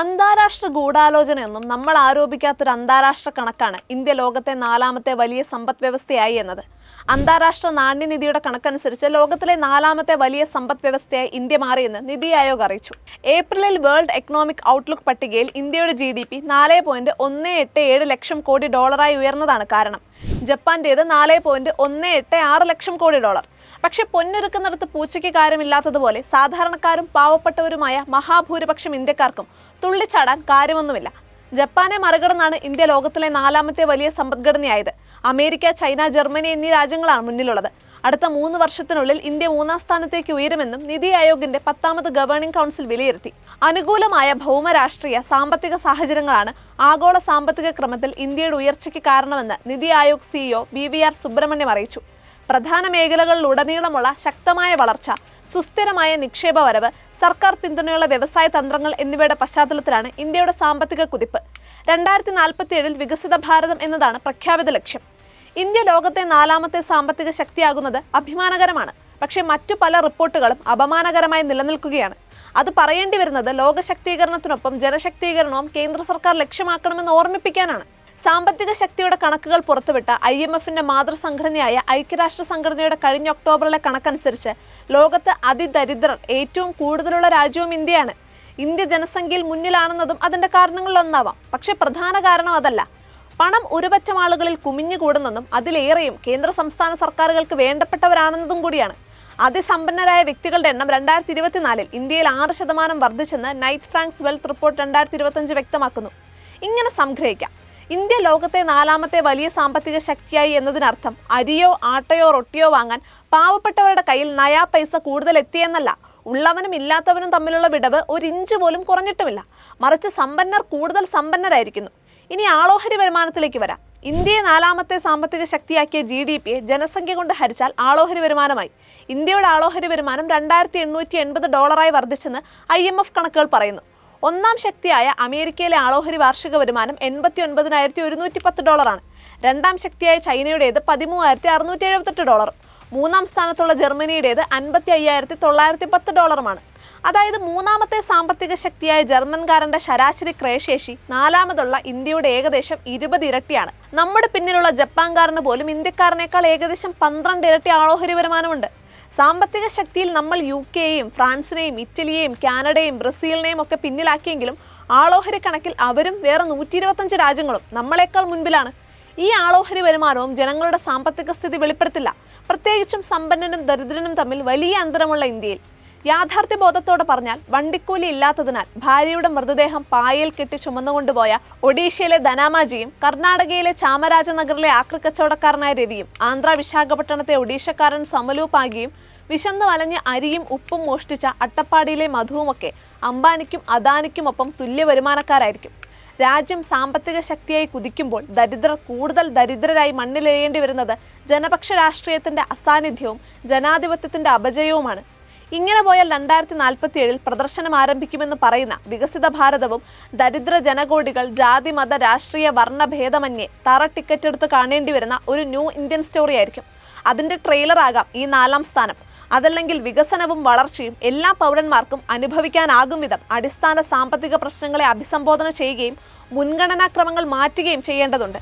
അന്താരാഷ്ട്ര ഗൂഢാലോചനയൊന്നും നമ്മൾ ആരോപിക്കാത്തൊരു അന്താരാഷ്ട്ര കണക്കാണ് ഇന്ത്യ ലോകത്തെ നാലാമത്തെ വലിയ സമ്പദ് വ്യവസ്ഥയായി എന്നത്. അന്താരാഷ്ട്ര നാണ്യനിധിയുടെ കണക്കനുസരിച്ച് ലോകത്തിലെ നാലാമത്തെ വലിയ സമ്പദ് വ്യവസ്ഥയായി ഇന്ത്യ മാറിയെന്ന് നിതി ആയോഗ് അറിയിച്ചു. ഏപ്രിലിൽ വേൾഡ് എക്കണോമിക് ഔട്ട്ലുക്ക് പട്ടികയിൽ ഇന്ത്യയുടെ ജി ഡി പി നാല് പോയിന്റ് ഒന്ന് എട്ട് ഏഴ് ലക്ഷം കോടി ഡോളറായി ഉയർന്നതാണ് കാരണം. ജപ്പാന്റേത് നാല് പോയിന്റ് ഒന്ന് എട്ട് ആറ് ലക്ഷം കോടി ഡോളർ. പക്ഷെ പൊന്നൊരുക്കുന്നിടത്ത് പൂച്ചയ്ക്ക് കാര്യമില്ലാത്തതുപോലെ സാധാരണക്കാരും പാവപ്പെട്ടവരുമായ മഹാഭൂരിപക്ഷം ഇന്ത്യക്കാർക്കും തുള്ളിച്ചാടാൻ കാര്യമൊന്നുമില്ല. ജപ്പാനെ മറികടന്നാണ് ഇന്ത്യ ലോകത്തിലെ നാലാമത്തെ വലിയ സമ്പദ്ഘടനയായത്. അമേരിക്ക ചൈന ജർമ്മനി എന്നീ രാജ്യങ്ങളാണ് മുന്നിലുള്ളത്. അടുത്ത മൂന്ന് വർഷത്തിനുള്ളിൽ ഇന്ത്യ മൂന്നാം സ്ഥാനത്തേക്ക് ഉയരുമെന്നും നിതി ആയോഗിന്റെ പത്താമത് ഗവേണിംഗ് കൗൺസിൽ വിലയിരുത്തി. അനുകൂലമായ ഭൗമരാഷ്ട്രീയ സാമ്പത്തിക സാഹചര്യങ്ങളാണ് ആഗോള സാമ്പത്തിക ക്രമത്തിൽ ഇന്ത്യയുടെ ഉയർച്ചയ്ക്ക് കാരണമെന്ന് NITI Aayog CEO B V R Subrahmanyam അറിയിച്ചു. പ്രധാന മേഖലകളിലുടനീളമുള്ള ശക്തമായ വളർച്ച സുസ്ഥിരമായ നിക്ഷേപ വരവ് സർക്കാർ പിന്തുണയുള്ള വ്യവസായ തന്ത്രങ്ങൾ എന്നിവയുടെ പശ്ചാത്തലത്തിലാണ് ഇന്ത്യയുടെ സാമ്പത്തിക കുതിപ്പ്. രണ്ടായിരത്തി നാൽപ്പത്തി ഏഴിൽ വികസിത ഭാരതം എന്നതാണ് പ്രഖ്യാപിത ലക്ഷ്യം. ഇന്ത്യ ലോകത്തെ നാലാമത്തെ സാമ്പത്തിക ശക്തിയാകുന്നത് അഭിമാനകരമാണ്. പക്ഷേ മറ്റു പല റിപ്പോർട്ടുകളും അപമാനകരമായി നിലനിൽക്കുകയാണ്. അത് പറയേണ്ടി വരുന്നത് ലോകശക്തീകരണത്തിനൊപ്പം ജനശക്തീകരണവും കേന്ദ്ര സർക്കാർ ലക്ഷ്യമാക്കണമെന്ന് ഓർമ്മിപ്പിക്കാനാണ്. സാമ്പത്തിക ശക്തിയുടെ കണക്കുകൾ പുറത്തുവിട്ട ഐ എം എഫിന്റെ മാതൃസംഘടനയായ ഐക്യരാഷ്ട്ര സംഘടനയുടെ കഴിഞ്ഞ ഒക്ടോബറിലെ കണക്കനുസരിച്ച് ലോകത്ത് അതിദരിദ്രർ ഏറ്റവും കൂടുതലുള്ള രാജ്യവും ഇന്ത്യയാണ്. ഇന്ത്യ ജനസംഖ്യയിൽ മുന്നിലാണെന്നതും അതിന്റെ കാരണങ്ങളിലൊന്നാവാം പക്ഷേ പ്രധാന കാരണം അതല്ല. പണം ഒരുപറ്റം ആളുകളിൽ കുമിഞ്ഞുകൂടുന്നെന്നും അതിലേറെയും കേന്ദ്ര സംസ്ഥാന സർക്കാരുകൾക്ക് വേണ്ടപ്പെട്ടവരാണെന്നതും കൂടിയാണ്. അതിസമ്പന്നരായ വ്യക്തികളുടെ എണ്ണം രണ്ടായിരത്തി ഇരുപത്തിനാലിൽ ഇന്ത്യയിൽ ആറ് ശതമാനം വർദ്ധിച്ചെന്ന് നൈറ്റ് ഫ്രാങ്ക്സ് വെൽത്ത് റിപ്പോർട്ട് രണ്ടായിരത്തി ഇരുപത്തഞ്ച് വ്യക്തമാക്കുന്നു. ഇങ്ങനെ സംഗ്രഹിക്കാം. ഇന്ത്യ ലോകത്തെ നാലാമത്തെ വലിയ സാമ്പത്തിക ശക്തിയായി എന്നതിനർത്ഥം അരിയോ ആട്ടയോ റൊട്ടിയോ വാങ്ങാൻ പാവപ്പെട്ടവരുടെ കയ്യിൽ നയാ പൈസ കൂടുതൽ എത്തിയെന്നല്ല ഉള്ളവനും ഇല്ലാത്തവനും തമ്മിലുള്ള വിടവ് ഒരു ഇഞ്ച് പോലും കുറഞ്ഞിട്ടുമില്ല. മറിച്ച് സമ്പന്നർ കൂടുതൽ സമ്പന്നരായിരിക്കുന്നു. ഇനി ആളോഹരി വരുമാനത്തിലേക്ക് വരാം. ഇന്ത്യയെ നാലാമത്തെ സാമ്പത്തിക ശക്തിയാക്കിയ ജി ഡി പിയെ ജനസംഖ്യ കൊണ്ട് ഹരിച്ചാൽ ആളോഹരി വരുമാനമായി. ഇന്ത്യയുടെ ആളോഹരി വരുമാനം രണ്ടായിരത്തി എണ്ണൂറ്റി എൺപത് ഡോളറായി വർദ്ധിച്ചെന്ന് ഐ എം എഫ് കണക്കുകൾ പറയുന്നു. ഒന്നാം ശക്തിയായ അമേരിക്കയിലെ ആളോഹരി വാർഷിക വരുമാനം എൺപത്തി ഒൻപതിനായിരത്തി ഒരുന്നൂറ്റി പത്ത് ഡോളറാണ്. രണ്ടാം ശക്തിയായ ചൈനയുടേത് പതിമൂവായിരത്തി അറുന്നൂറ്റി എഴുപത്തെട്ട് ഡോളറും. മൂന്നാം സ്ഥാനത്തുള്ള ജർമ്മനിയുടേത് അൻപത്തി അയ്യായിരത്തി തൊള്ളായിരത്തി പത്ത് ഡോളറുമാണ്. അതായത് മൂന്നാമത്തെ സാമ്പത്തിക ശക്തിയായ ജർമ്മൻകാരന്റെ ശരാശരി ക്രയശേഷി നാലാമതുള്ള ഇന്ത്യയുടെ ഏകദേശം ഇരുപത് ഇരട്ടിയാണ്. നമ്മുടെ പിന്നിലുള്ള ജപ്പാൻകാരന് പോലും ഇന്ത്യക്കാരനേക്കാൾ ഏകദേശം പന്ത്രണ്ട് ഇരട്ടി ആളോഹരി വരുമാനമുണ്ട്. സാമ്പത്തിക ശക്തിയിൽ നമ്മൾ യു കെയെയും ഫ്രാൻസിനെയും ഇറ്റലിയെയും കാനഡയും ബ്രസീലിനെയും ഒക്കെ പിന്നിലാക്കിയെങ്കിലും ആളോഹരി കണക്കിൽ അവരും വേറെ നൂറ്റി ഇരുപത്തഞ്ച് രാജ്യങ്ങളും നമ്മളെക്കാൾ മുൻപിലാണ്. ഈ ആളോഹരി വരുമാനവും ജനങ്ങളുടെ സാമ്പത്തിക സ്ഥിതി വെളിപ്പെടുത്തില്ല. പ്രത്യേകിച്ചും സമ്പന്നനും ദരിദ്രനും തമ്മിൽ വലിയ അന്തരമുള്ള ഇന്ത്യയിൽ. യാഥാർത്ഥ്യ ബോധത്തോടെ പറഞ്ഞാൽ വണ്ടിക്കൂലി ഇല്ലാത്തതിനാൽ ഭാര്യയുടെ മൃതദേഹം പായയിൽ കെട്ടി ചുമന്നുകൊണ്ടുപോയ ഒഡീഷയിലെ ധനാമാജിയും കർണാടകയിലെ ചാമരാജനഗറിലെ ആക്രിക്കച്ചവടക്കാരനായ രവിയും ആന്ധ്ര വിശാഖപട്ടണത്തെ ഒഡീഷക്കാരൻ സമലു പാകിയും വിശന്നു വലഞ്ഞ് അരിയും ഉപ്പും മോഷ്ടിച്ച അട്ടപ്പാടിയിലെ മധുവുമൊക്കെ അംബാനിക്കും അദാനിക്കുമൊപ്പം തുല്യ വരുമാനക്കാരായിരിക്കും. രാജ്യം സാമ്പത്തിക ശക്തിയായി കുതിക്കുമ്പോൾ ദരിദ്രർ കൂടുതൽ ദരിദ്രരായി മണ്ണിലെഴേണ്ടി വരുന്നത് ജനപക്ഷ രാഷ്ട്രീയത്തിന്റെ അസാന്നിധ്യവും ജനാധിപത്യത്തിന്റെ അപജയവുമാണ്. ഇങ്ങനെ പോയാൽ രണ്ടായിരത്തി നാൽപ്പത്തി ഏഴിൽ പ്രദർശനം ആരംഭിക്കുമെന്ന് പറയുന്ന വികസിത ഭാരതവും ദരിദ്ര ജനകോടികൾ ജാതി മത രാഷ്ട്രീയ വർണഭേദമന്യേ തറ ടിക്കറ്റ് എടുത്ത് കാണേണ്ടി വരുന്ന ഒരു ന്യൂ ഇന്ത്യൻ സ്റ്റോറി ആയിരിക്കും. അതിന്റെ ട്രെയിലർ ആകാം ഈ നാലാം സ്ഥാനം. അതല്ലെങ്കിൽ വികസനവും വളർച്ചയും എല്ലാ പൗരന്മാർക്കും അനുഭവിക്കാനാകും വിധം അടിസ്ഥാന സാമ്പത്തിക പ്രശ്നങ്ങളെ അഭിസംബോധന ചെയ്യുകയും മുൻഗണനാക്രമങ്ങൾ മാറ്റുകയും ചെയ്യേണ്ടതുണ്ട്.